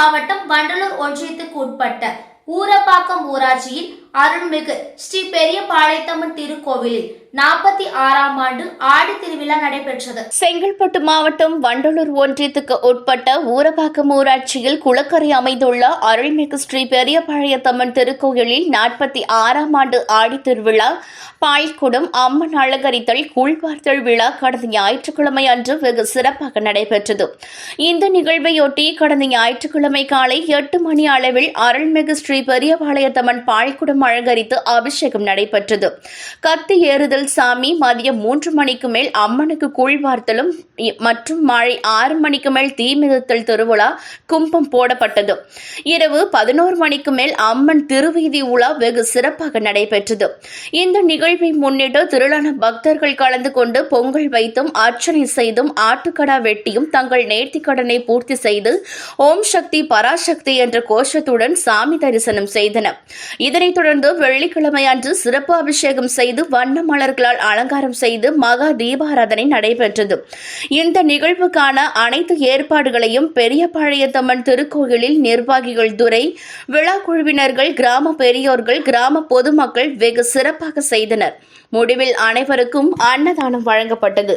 மாவட்டம் வண்டலூர் ஒன்றியத்துக்கு உட்பட்ட ஊர ஊரப்பாக்கம் ஊராட்சியில் அருள்மிகு ஸ்ரீ பெரிய பாளையத்தம்மன் திருக்கோவிலில் நாற்பத்தி ஆறாம் ஆண்டு ஆடி திருவிழா நடைபெற்றது. செங்கல்பட்டு மாவட்டம் வண்டலூர் ஒன்றியத்துக்கு உட்பட்ட ஊரபாக்கம் ஊராட்சியில் குளக்கரை அமைந்துள்ள அருள்மிகு ஸ்ரீ பெரியபாளையத்தம்மன் திருக்கோயிலில் நாற்பத்தி ஆறாம் ஆண்டு ஆடி திருவிழா பாய்குடம் அம்மன் அலங்கரித்தல் கூழ்வார்த்தல் விழா கடந்த ஞாயிற்றுக்கிழமை அன்று வெகு சிறப்பாக நடைபெற்றது. இந்த நிகழ்வையொட்டி கடந்த ஞாயிற்றுக்கிழமை காலை எட்டு மணி அளவில் அருள்மிகு ஸ்ரீ பெரிய பெரியபாளையத்தம்மன் பாழ்குடம் அலங்கரித்து அபிஷேகம் நடைபெற்றது. கத்தி ஏறுதல் சாமி மதியம் மூன்று மணிக்கு மேல் அம்மனுக்கு கூழ்வார்த்தலும் மற்றும் மாலை ஆறு மணிக்கு மேல் தீமிதத்தல் திருவிழா கும்பம் போடப்பட்டது. இரவு பதினோரு மணிக்கு மேல் அம்மன் திருவீதி உலா வெகு சிறப்பாக நடைபெற்றது. இந்த நிகழ்வை முன்னிட்டு திரளான பக்தர்கள் கலந்து கொண்டு பொங்கல் வைத்தும் அர்ச்சனை செய்தும் ஆட்டுக்கடா வெட்டியும் தங்கள் நேர்த்திக்கடனை பூர்த்தி செய்து ஓம் சக்தி பராசக்தி என்ற கோஷத்துடன் சாமி தரிசனம் செய்து செய்தன. இதனைத் தொடர்ந்து வெள்ளிக்கிழமை அன்று சிறப்பு அபிஷேகம் செய்து வண்ண மலர்களால் அலங்காரம் செய்து மகா தீபாராதனை நடைபெற்றது. இந்த நிகழ்வுக்கான அனைத்து ஏற்பாடுகளையும் பெரியபாளையத்தம்மன் திருக்கோயிலில் நிர்வாகிகள் துறை விழா குழுவினர்கள் கிராம பெரியோர்கள் கிராம பொதுமக்கள் வெகு சிறப்பாக செய்தனர். முடிவில் அனைவருக்கும் அன்னதானம் வழங்கப்பட்டது.